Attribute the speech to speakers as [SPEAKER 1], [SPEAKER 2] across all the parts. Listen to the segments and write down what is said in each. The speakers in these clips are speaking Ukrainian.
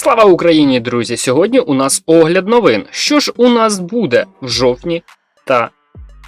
[SPEAKER 1] Слава Україні, друзі! Сьогодні у нас огляд новин. Що ж у нас буде в жовтні та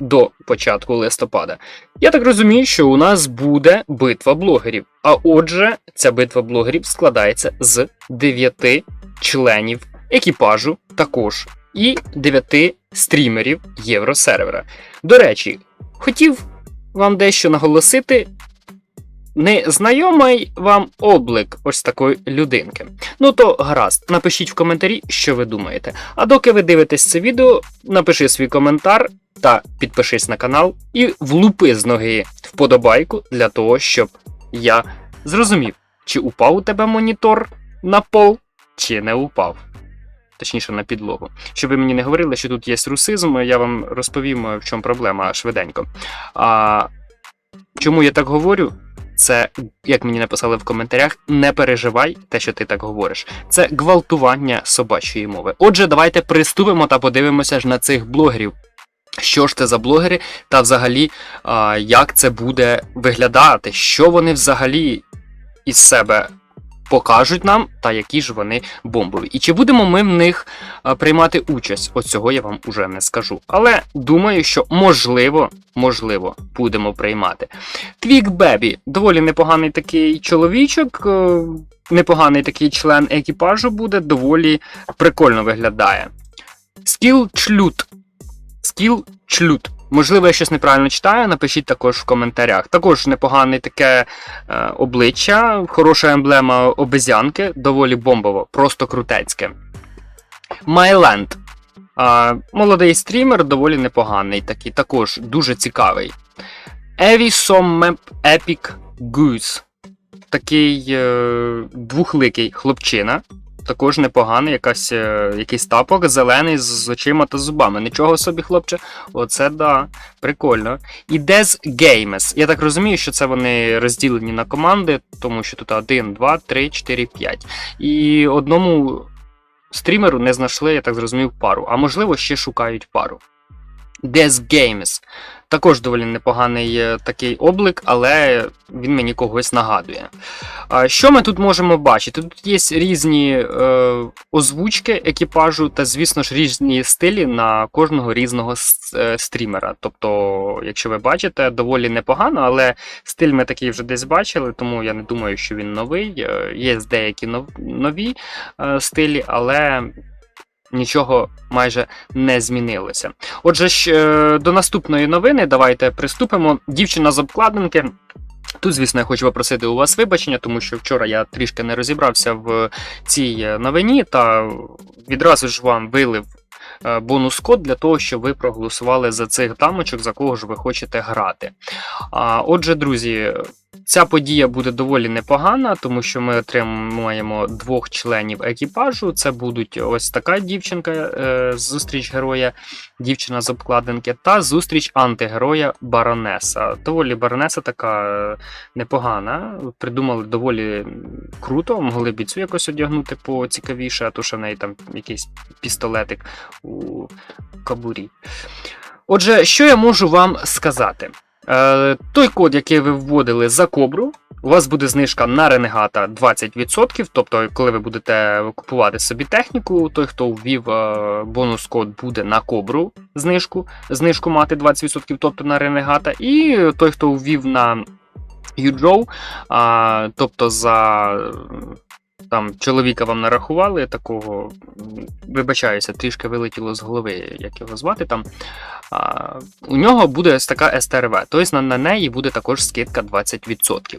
[SPEAKER 1] до початку листопада? Я так розумію, що у нас буде битва блогерів. А отже, ця битва блогерів складається з 9 членів екіпажу також і 9 стрімерів євросервера. До речі, хотів вам дещо наголосити. Незнайомий вам облик ось такої людинки. Ну то гаразд, напишіть в коментарі, що ви думаєте. А доки ви дивитесь це відео, напиши свій коментар та підпишись на канал і влупи з ноги вподобайку для того, щоб я зрозумів, чи упав у тебе монітор на пол, чи не упав. Точніше, на підлогу. Щоб ви мені не говорили, що тут є русизм, я вам розповім, в чому проблема швиденько. А, Чому я так говорю? Це, як мені написали в коментарях, не переживай те, що ти так говориш. Це гвалтування собачої мови. Отже, давайте приступимо та подивимося ж на цих блогерів. Що ж це за блогери, та взагалі, як це буде виглядати, що вони взагалі із себе покажуть нам, та які ж вони бомбові. І чи будемо ми в них приймати участь? От цього я вам уже не скажу. Але думаю, що можливо, можливо, будемо приймати. Твік Бебі доволі непоганий такий чоловічок, е, непоганий такий член екіпажу буде, доволі прикольно виглядає. Скіл Члют. Скіл Члют. Можливо, я щось неправильно читаю, напишіть також в коментарях. Також непогане таке е, обличчя, хороша емблема обезьянки, доволі бомбово, просто крутецьке. Майленд. Е, молодий стрімер, доволі непоганий, такий, також дуже цікавий. Evisom Epic Goose. Такий е, двухликий хлопчина. Також непоганий, якась, е, якийсь тапок зелений з очима та зубами. Нічого собі, хлопче. Оце да, прикольно. І Dez Games. Я так розумію, що це вони розділені на команди, тому що тут 1, 2, 3, 4, 5. І одному стрімеру не знайшли, я так зрозумів, пару. А можливо, ще шукають пару. Des Games. Також доволі непоганий такий облик, але він мені когось нагадує. Що ми тут можемо бачити? Тут є різні е, озвучки екіпажу, та, звісно ж, різні стилі на кожного різного е, стрімера. Тобто, якщо ви бачите, доволі непогано, але стиль ми такий вже десь бачили, тому я не думаю, що він новий. Е, Є деякі нові стилі, але нічого майже не змінилося. Отже, е, до наступної новини давайте приступимо. Дівчина з обкладинки. Тут, звісно, я хочу попросити у вас вибачення, тому що вчора я трішки не розібрався в цій е, новині та відразу ж вам вилив е, бонус-код для того, щоб ви проголосували за цих дамочок, за кого ж ви хочете грати. А, Отже, друзі, ця подія буде доволі непогана, тому що ми отримаємо двох членів екіпажу. Це будуть ось така дівчинка, е, зустріч героя, дівчина з обкладинки, та зустріч антигероя Баронеса. Доволі Баронеса така е, непогана. Придумали доволі круто, могли б і цю якось одягнути поцікавіше, а то що в неї там якийсь пістолетик у кабурі. Отже, що я можу вам сказати? Е, той код, який ви вводили за кобру, у вас буде знижка на ренегата 20%. Тобто, коли ви будете купувати собі техніку, той, хто ввів е, бонус-код, буде на кобру знижку, знижку мати 20%, тобто на ренегата. І той, хто ввів на Юджоу, тобто за там чоловіка вам нарахували такого, вибачаюся, трішки вилетіло з голови, як його звати там. А, у нього буде така СТРВ, тобто на, на неї буде також скидка 20%.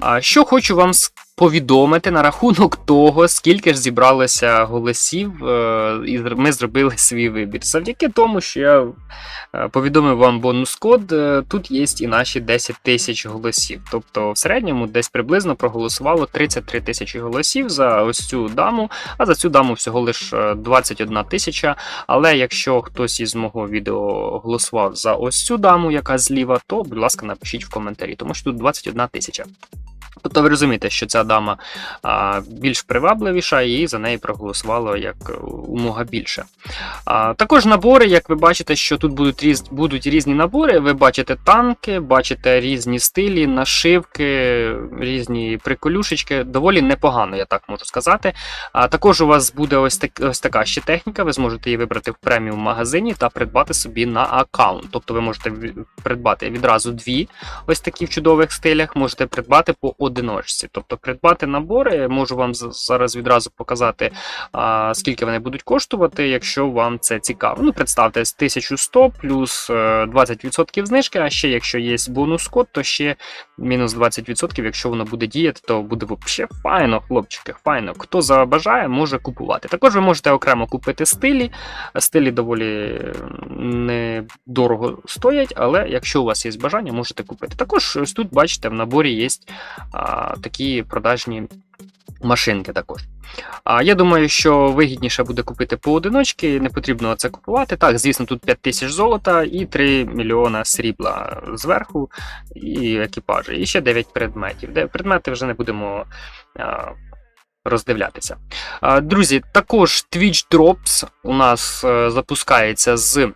[SPEAKER 1] А, що хочу вам с- повідомити на рахунок того, скільки ж зібралося голосів, е, і ми зробили свій вибір. Завдяки тому, що я е, повідомив вам бонус-код, е, тут є і наші 10 тисяч голосів. Тобто в середньому десь приблизно проголосувало 33 тисячі голосів за ось цю даму, а за цю даму всього лише 21 тисяча. Але якщо хтось із мого відео голосував за ось цю даму, яка зліва, то, будь ласка, напишіть в коментарі, тому що тут 21 тисяча. Тобто ви розумієте, що ця дама а, більш привабливіша і за неї проголосувало як умога більше. А, також набори, як ви бачите, що тут будуть, різ, будуть різні набори. Ви бачите танки, бачите різні стилі, нашивки, різні приколюшечки. Доволі непогано, я так можу сказати. А, також у вас буде ось, так, ось така ще техніка, ви зможете її вибрати в преміум магазині та придбати собі на аккаунт. Тобто ви можете придбати відразу дві ось такі в чудових стилях, можете придбати по одиночці. Тобто придбати набори, можу вам зараз відразу показати, а, скільки вони будуть коштувати, якщо вам це цікаво. Ну, представте, 1100 плюс е, 20% знижки, а ще якщо є бонус-код, то ще мінус 20%, якщо воно буде діяти, то буде взагалі файно, хлопчики, файно. Хто забажає, може купувати. Також ви можете окремо купити стилі. Стилі доволі недорого стоять, але якщо у вас є бажання, можете купити. Також ось тут, бачите, в наборі є а, такі продажні машинки також. А я думаю, що вигідніше буде купити поодиночки, не потрібно це купувати. Так, звісно, тут 5 тисяч золота і 3 мільйона срібла зверху, і екіпажі, і ще 9 предметів. Де предмети вже не будемо. А, Роздивлятися. Друзі, також Twitch Drops у нас е, запускається з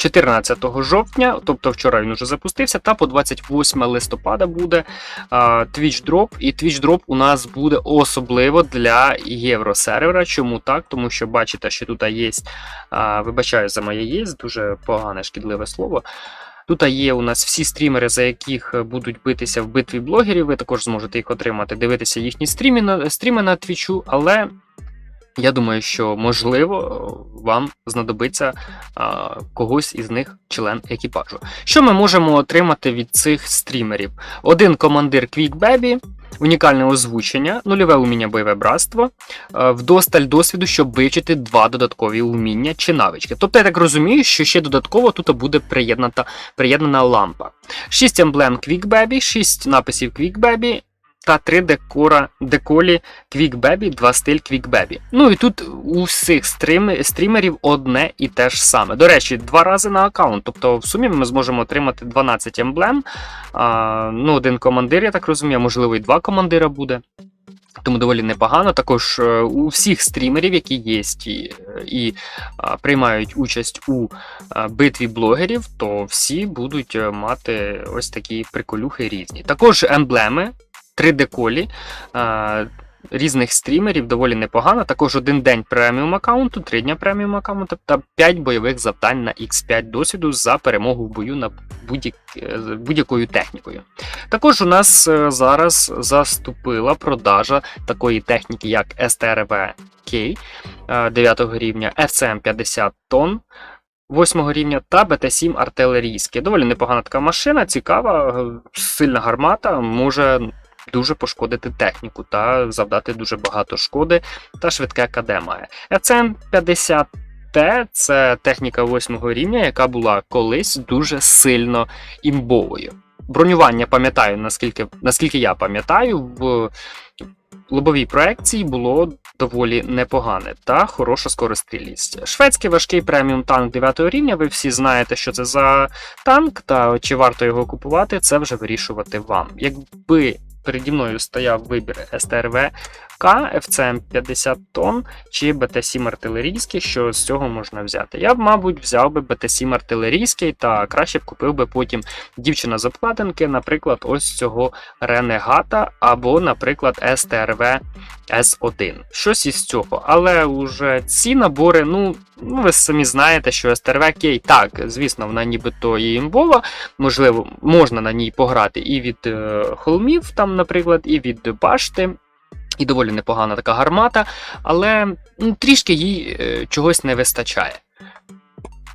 [SPEAKER 1] 14 жовтня, тобто вчора він уже запустився, та по 28 листопада буде Twitch Drop. І Twitch Drop у нас буде особливо для євросервера. Чому так? Тому що бачите, що тут є, вибачаю за моє є, дуже погане шкідливе слово. Тут є у нас всі стрімери, за яких будуть битися в битві блогерів. Ви також зможете їх отримати, дивитися їхні стріми на, стріми на твічу, але я думаю, що можливо вам знадобиться а, когось із них член екіпажу. Що ми можемо отримати від цих стрімерів? Один командир Quick Baby, унікальне озвучення, нульове уміння бойове братство, е, вдосталь досвіду, щоб вивчити два додаткові уміння чи навички. Тобто, я так розумію, що ще додатково тут буде приєднана, приєднана лампа. 6 емблем Quick Baby, 6 написів Quick Baby. Та 3 декора, деколі Quick Baby, 2 стиль Quick Baby. Ну і тут у всіх стрім, стрімерів одне і те ж саме. До речі, два рази на аккаунт. Тобто в сумі ми зможемо отримати 12 емблем. А, ну, один командир, я так розумію, можливо, і два командира буде. Тому доволі непогано. Також е, у всіх стрімерів, які є і, і а, приймають участь у а, битві блогерів, то всі будуть е, мати ось такі приколюхи різні. Також емблеми 3D-колі. а, Різних стрімерів доволі непогано. Також один день преміум аккаунту, 3 дня преміум аккаунту та 5 бойових завдань на X5 досвіду за перемогу в бою на е, будь-якою технікою. Також у нас е, зараз заступила продажа такої техніки, як STRV-K 9 рівня, FCM 50 тонн. 8 рівня та БТ-7 артилерійське. Доволі непогана така машина, цікава, е, сильна гармата, може дуже пошкодити техніку та завдати дуже багато шкоди та швидке КД має. FCM 50 Т це техніка 8 рівня, яка була колись дуже сильно імбовою. Бронювання пам'ятаю, наскільки, наскільки я пам'ятаю, в лобовій проекції було доволі непогане та хороша скорострільність. Шведський важкий преміум танк 9 рівня. Ви всі знаєте, що це за танк, та чи варто його купувати, це вже вирішувати вам. Якби переді мною стояв вибір СТРВ К, FCM 50 тонн чи БТ-7 артилерійський, що з цього можна взяти. Я б, мабуть, взяв би БТ-7 артилерійський та краще б купив би потім дівчина з обкладинки, наприклад, ось цього Ренегата або, наприклад, СТРВ С1. Щось із цього. Але вже ці набори, ну, ну ви самі знаєте, що СТРВ Кей, так, звісно, вона нібито є імбова, можливо, можна на ній пограти і від е, холмів, там, наприклад, і від башти. І доволі непогана така гармата, але ну, трішки їй е, чогось не вистачає.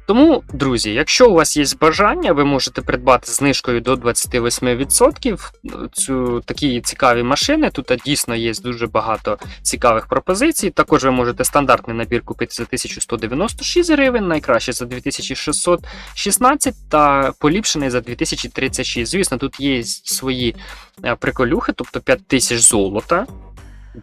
[SPEAKER 1] Тому, друзі, якщо у вас є бажання, ви можете придбати знижкою до 28% цю такі цікаві машини. Тут дійсно є дуже багато цікавих пропозицій. Також ви можете стандартний набір купити за 1196 гривень, найкраще за 2616 та поліпшений за 2036. Звісно, тут є свої е, приколюхи, тобто 5000 золота.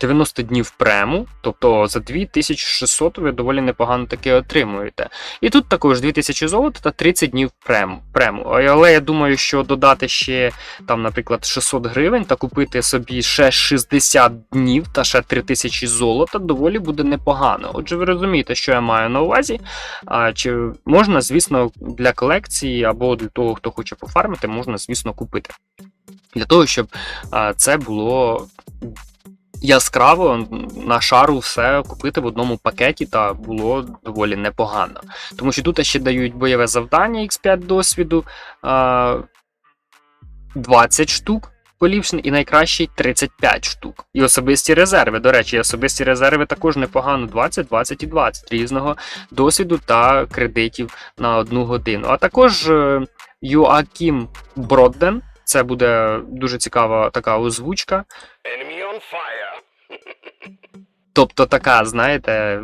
[SPEAKER 1] 90 днів прему, тобто за 2600 ви доволі непогано таки отримуєте. І тут також 2000 золота та 30 днів прему. прему. Але я думаю, що додати ще там, наприклад, 600 гривень та купити собі ще 60 днів та ще 3000 золота доволі буде непогано. Отже, ви розумієте, що я маю на увазі. А, чи можна, звісно, для колекції або для того, хто хоче пофармити, можна, звісно, купити. Для того, щоб це було яскраво на шару все купити в одному пакеті та було доволі непогано. Тому що тут ще дають бойове завдання X5 досвіду 20 штук. Поліпшень і найкращий 35 штук. І особисті резерви. До речі, особисті резерви також непогано 20, 20 і 20 різного досвіду та кредитів на одну годину. А також е, Йоакім Бродден. Це буде дуже цікава така озвучка.
[SPEAKER 2] Enemy on fire.
[SPEAKER 1] Тобто така, знаєте,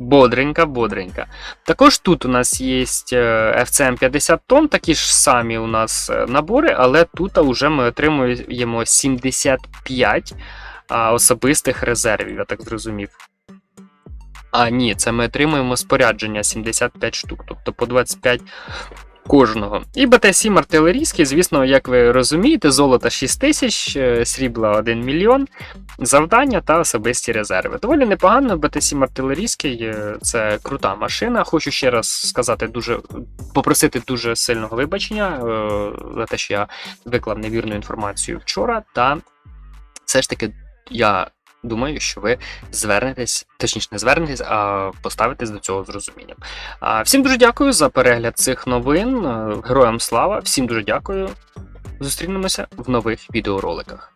[SPEAKER 1] бодренька, бодренька. Також тут у нас є FCM 50 тонн, такі ж самі у нас е, набори, але тут вже ми отримуємо 75 особистих резервів, я так зрозумів. А, ні, це ми отримуємо спорядження 75 штук, тобто по 25 кожного. І БТ-7 артилерійський, звісно, як ви розумієте, золото 6 тисяч, е, срібла 1 мільйон, завдання та особисті резерви. Доволі непогано, БТ-7 артилерійський е, це крута машина. Хочу ще раз сказати, дуже попросити дуже сильного вибачення е, за те, що я виклав невірну інформацію вчора, та все ж таки я. Думаю, що ви звернетесь, точніше, не звернетесь, а поставитесь до цього з розумінням. Всім дуже дякую за перегляд цих новин. Е, Героям слава! Всім дуже дякую. Зустрінемося в нових відеороликах.